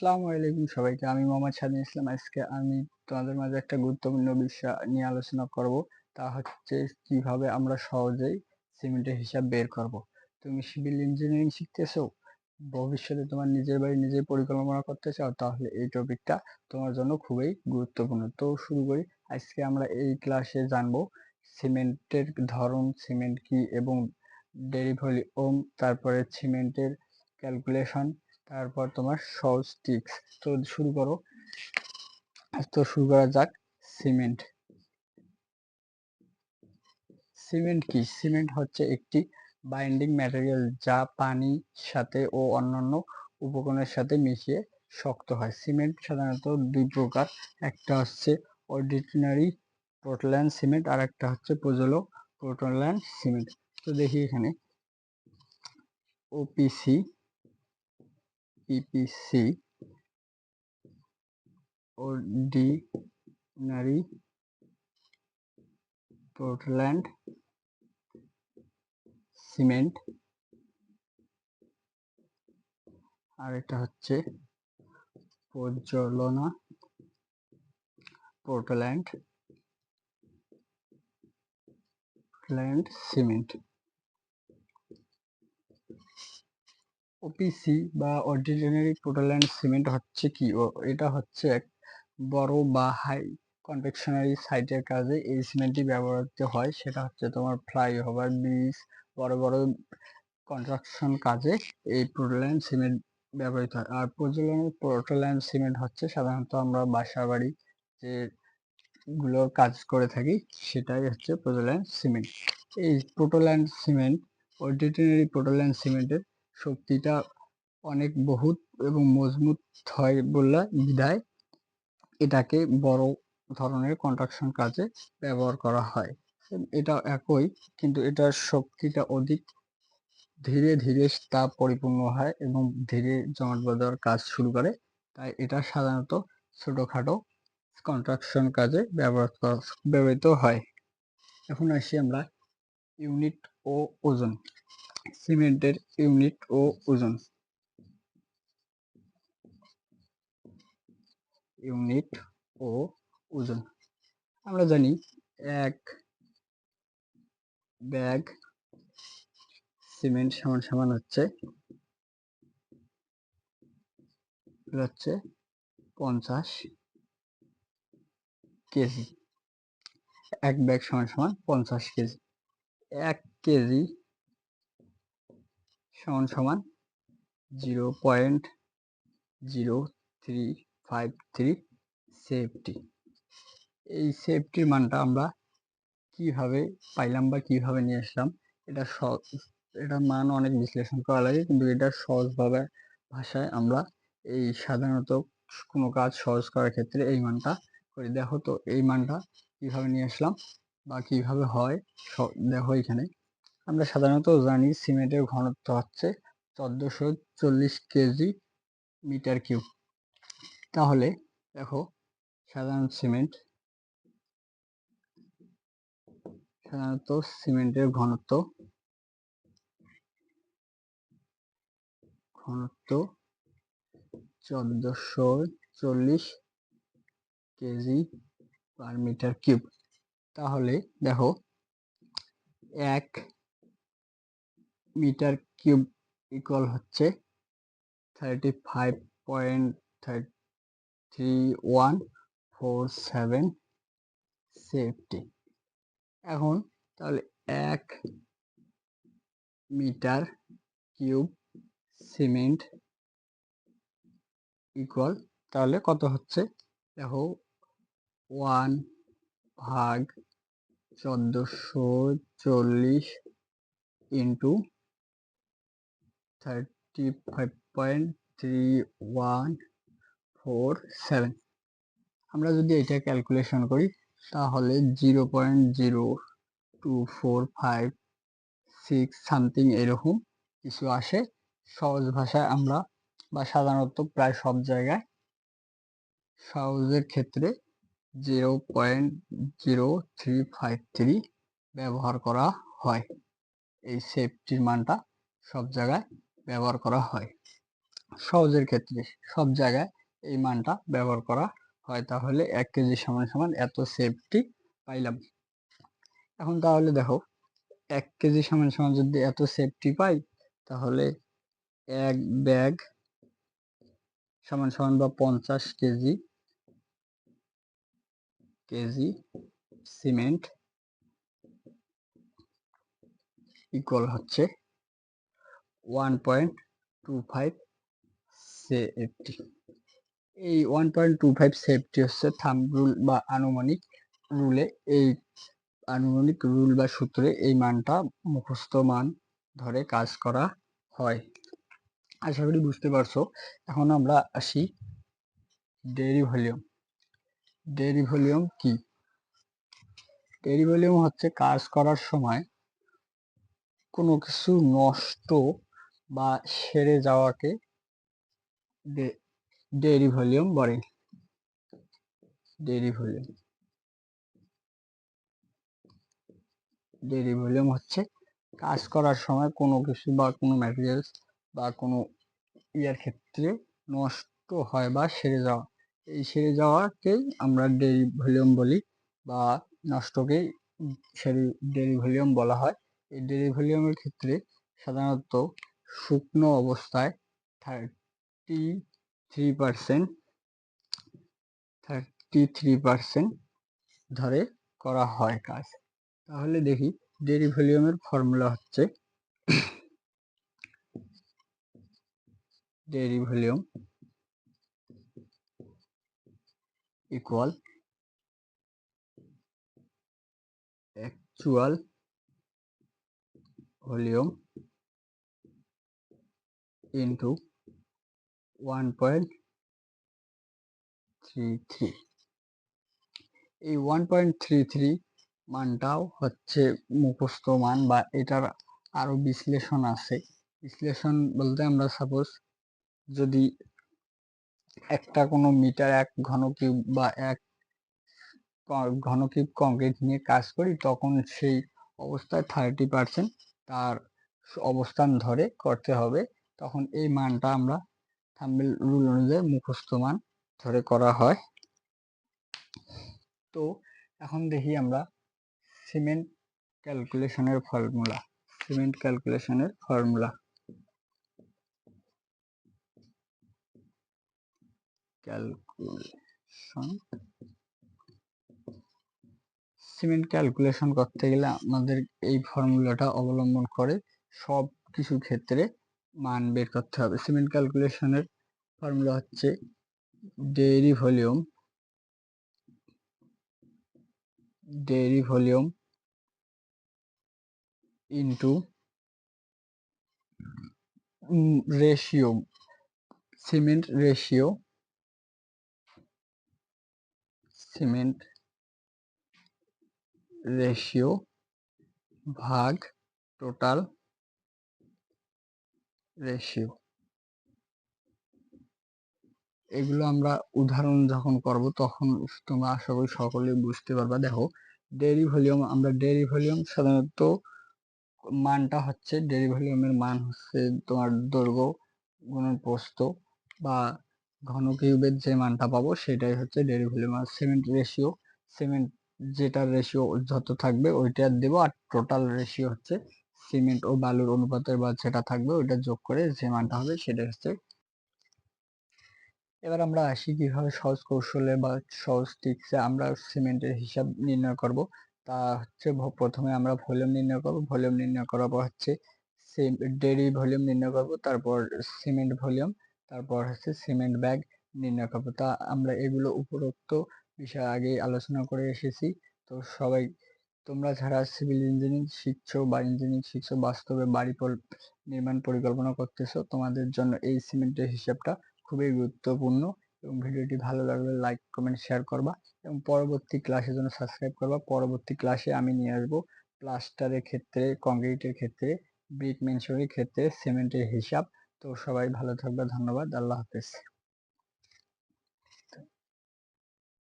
আসসালামু আলাইকুম সবাইকে। আমি মোহাম্মদ স্বাধীন ইসলাম। আজকে আমি তোমাদের মাঝে একটা গুরুত্বপূর্ণ বিষয় নিয়ে আলোচনা করব। তা হচ্ছে কীভাবে আমরা সহজেই সিমেন্টের হিসাব বের করব। তুমি সিভিল ইঞ্জিনিয়ারিং শিখতেছো? ভবিষ্যতে তোমার নিজের বাড়ি নিজের পরিকল্পনা করতে চাও? তাহলে এই টপিকটা তোমার জন্য খুবই গুরুত্বপূর্ণ। তো শুরু করি। আজকে আমরা এই ক্লাসে জানব সিমেন্টের ধরন, সিমেন্ট কি এবং ডেরিভলিউম তারপরে সিমেন্টের ক্যালকুলেশন তারপর তোমার সহজ টিক্স তো শুরু করো। তো শুরু করা যাক। সিমেন্ট। সিমেন্ট কি? সিমেন্ট হচ্ছে একটি বাইন্ডিং ম্যাটেরিয়াল যা পানির সাথে ও অন্যান্য উপকরণের সাথে মিশিয়ে শক্ত হয়। সিমেন্ট সাধারণত দুই প্রকার। একটা হচ্ছে অর্ডিনারি পোর্টল্যান্ড সিমেন্ট আর একটা হচ্ছে প্রজলক পোর্টল্যান্ড সিমেন্ট তো দেখি এখানে। OPC PPC ordinary Portland cement আর এটা হচ্ছে প্রজ্বলনা পোর্টল্যান্ড ল্যান্ড সিমেন্ট ওপিসি বা অর্ডিনারি পোর্টল্যান্ড সিমেন্ট হচ্ছে কি? ও, এটা হচ্ছে এক বড় বা হাই কনভেকশনারি সাইটের কাজে এই সিমেন্টটি ব্যবহৃত হয়। সেটা হচ্ছে তোমার ফ্লাইওভার ব্রিজ বড় বড় কনস্ট্রাকশন কাজে এই পোর্টল্যান্ড সিমেন্ট ব্যবহৃত হয়। আর প্রজ্বলনের পোর্টল্যান্ড সিমেন্ট হচ্ছে সাধারণত আমরা বাসা বাড়ি যে গুলোর কাজ করে থাকি, সেটাই হচ্ছে প্রোটোল্যান্ড সিমেন্ট এই প্রোটোল্যান্ড সিমেন্ট অর্ডিনারি প্রোটোল্যান্ড সিমেন্টের শক্তিটা অনেক বহুত এবং মজবুত হয় বললে বিধায় এটাকে বড় ধরনের কন্ট্রাকশন কাজে ব্যবহার করা হয়। এটা একই, কিন্তু এটার শক্তিটা অধিক ধীরে ধীরে তা পরিপূর্ণ হয় এবং ধীরে জমাট বাঁধার কাজ শুরু করে। তাই এটা সাধারণত ছোটোখাটো কনস্ট্রাকশন কাজে ব্যবহার ব্যবহৃত হয়। এখন আসি আমরা ইউনিট ও ওজন। সিমেন্টের ইউনিট ও ওজন। ইউনিট ও ওজন। আমরা জানি এক ব্যাগ সিমেন্ট সমান সমান হচ্ছে হচ্ছে পঞ্চাশ কেজি। এক ব্যাগ সমান সমান পঞ্চাশ কেজি। এক কেজি সমান সমান zero point zero three five three safety. এই সেফটির মানটা আমরা কীভাবে পাইলাম বা কীভাবে নিয়ে আসলাম, এটা এটা মান অনেক বিশ্লেষণ করা লাগে, কিন্তু এটা সহজভাবে ভাষায় আমরা এই সাধারণত কোনো কাজ সহজ করার ক্ষেত্রে এই মানটা করি। দেখো তো, এই মানটা কীভাবে নিয়ে আসলাম বা কীভাবে হয় দেখো এখানে। আমরা সাধারণত জানি সিমেন্টের ঘনত্ব হচ্ছে চোদ্দোশো চল্লিশ কেজি মিটার কিউব। তাহলে দেখো সাধারণ সিমেন্ট, সাধারণত সিমেন্টের ঘনত্ব ঘনত্ব চোদ্দশো চল্লিশ কেজি পার মিটার কিউব। তাহলে দেখো এক মিটার কিউব ইকুয়াল হচ্ছে thirty five point three one four seven safety এখন তাহলে এক মিটার কিউব সিমেন্ট ইকুয়াল তাহলে কত হচ্ছে? দেখো ওয়ান ভাগ চোদ্দোশো চল্লিশ into thirty five point three one four seven আমরা যদি এটা ক্যালকুলেশন করি, তাহলে zero point zero two four five six something এরকম কিছু আসে। সহজ ভাষায় আমরা বা সাধারণত প্রায় সব জায়গায় সহজের ক্ষেত্রে zero point zero three five three ব্যবহার করা হয়। এই সেফটির মানটা সব জায়গায় ব্যবহার করা হয়। সহজের ক্ষেত্রে সব জায়গায় এই মানটা ব্যবহার করা হয়। তাহলে এক কেজি সমান সমান এত সেফটি পাইলাম। এখন তাহলে দেখো, এক কেজি সমান সমান যদি এত সেফটি পাই, তাহলে এক ব্যাগ সমান সমান বা পঞ্চাশ কেজি কেজি সিমেন্ট ইকুয়াল হচ্ছে one point two five safety এই one point two five safety হচ্ছে থাম রুল বা আনুমানিক রুলে এই আনুমানিক রুল বা সূত্রে এই মানটা মুখস্থ মান ধরে কাজ করা হয়। আশা করি বুঝতে পারছ। এখন আমরা আসি ডেরি ভলিউম ডেরি ভলিউম কি? ডেরি ভলিউম হচ্ছে কাজ করার সময় কোনো কিছু নষ্ট বা সেরে যাওয়াকে ডেরি ভলিউম বলে। Dry volume. ডেরি ভলিউম হচ্ছে কাজ করার সময় কোনো কিছু বা কোনো ম্যাটেরিয়ালস বা কোনো ইয়ার ক্ষেত্রে নষ্ট হয় বা সেরে যাওয়া। এই সেরে যাওয়াকেই আমরা ডেরি ভলিউম বলি বা নষ্টকেই সেরি ডেরি ভলিউম বলা হয়। এই ডেরি ভলিউমের ক্ষেত্রে সাধারণত শুকনো অবস্থায় thirty three percent thirty three percent ধরে করা হয় কাজ। তাহলে দেখি ডেরি ভলিউমের ফর্মুলা হচ্ছে dry volume equal actual volume into one point three three এই ওয়ান পয়েন্ট থ্রি থ্রি মানটাও হচ্ছে মুখস্থ মান বা এটার আরও বিশ্লেষণ আছে। বিশ্লেষণ বলতে আমরা সাপোজ যদি একটা কোনো মিটার এক ঘনকিউব বা এক ঘনকিউব কংক্রিট নিয়ে কাজ করি, তখন সেই অবস্থায় থার্টি পার্সেন্ট তার অবস্থান ধরে করতে হবে। তখন এই মানটা আমরা থাম্বেল রুল অনুযায়ী মুখস্থ মান ধরে করা হয়। তো এখন দেখি আমরা সিমেন্ট ক্যালকুলেশনের ফর্মুলা, সিমেন্ট ক্যালকুলেশনের ফর্মুলা। ক্যালকুলেশন। সিমেন্ট ক্যালকুলেশন করতে গেলে আমাদের এই ফর্মুলাটা অবলম্বন করে সব কিছু ক্ষেত্রে মান বের করতে হবে। সিমেন্ট ক্যালকুলেশনের ফর্মুলা হচ্ছে dry volume dry volume into ratio cement ratio cement ratio ভাগ টোটাল রেশিও। এগুলো আমরা উদাহরণ যখন করব, তখন তোমরা আশা করি সকলেই বুঝতে পারবা। দেখো ডেরি ভলিউম আমরা ডেরি ভলিউম সাধারণত মানটা হচ্ছে ডেরি ভলিউমের মান হচ্ছে তোমার দৈর্ঘ্য গুণন প্রস্থ বা ঘন কিউবের যে মানটা পাবো, সেটাই হচ্ছে ডেরি ভলিউম আর সিমেন্ট রেশিও সিমেন্ট যেটার রেশিও যত থাকবে ওইটা দেবো। আর টোটাল রেশিও হচ্ছে সিমেন্ট ও বালুর অনুপাতের বা যেটা থাকবে ওটা যোগ করে যে মানটা হবে সেটা হচ্ছে এবার আমরা আসি কীভাবে সহজ কৌশলে বা সহজ টিক্সে আমরা সিমেন্টের হিসাব নির্ণয় করব। তা হচ্ছে প্রথমে আমরা ভলিউম নির্ণয় করব। ভলিউম নির্ণয় করার পর হচ্ছে ডেরি ভলিউম নির্ণয় করব, তারপর সিমেন্ট ভলিউম, তারপর হচ্ছে সিমেন্ট ব্যাগ নির্ণয় করব। তা আমরা এগুলো উপরোক্ত বিষয় আগে আলোচনা করে এসেছি। তো সবাই তোমরা যারা সিভিল ইঞ্জিনিয়ারিং শিখছো বা ইঞ্জিনিয়ারিং শিখছো, বাস্তবে বাড়ি নির্মাণ পরিকল্পনা করতেছো, তোমাদের জন্য এই সিমেন্টের হিসাবটা খুবই গুরুত্বপূর্ণ এবং ভিডিওটি ভালো লাগলে লাইক কমেন্ট শেয়ার করবা এবং পরবর্তী ক্লাসের জন্য সাবস্ক্রাইব করবা। পরবর্তী ক্লাসে আমি নিয়ে আসব প্লাস্টারের ক্ষেত্রে কংক্রিটের ক্ষেত্রে ব্রিক মেনশনের ক্ষেত্রে সিমেন্টের হিসাব। তো সবাই ভালো থাকবে, ধন্যবাদ, আল্লাহ হাফেজ।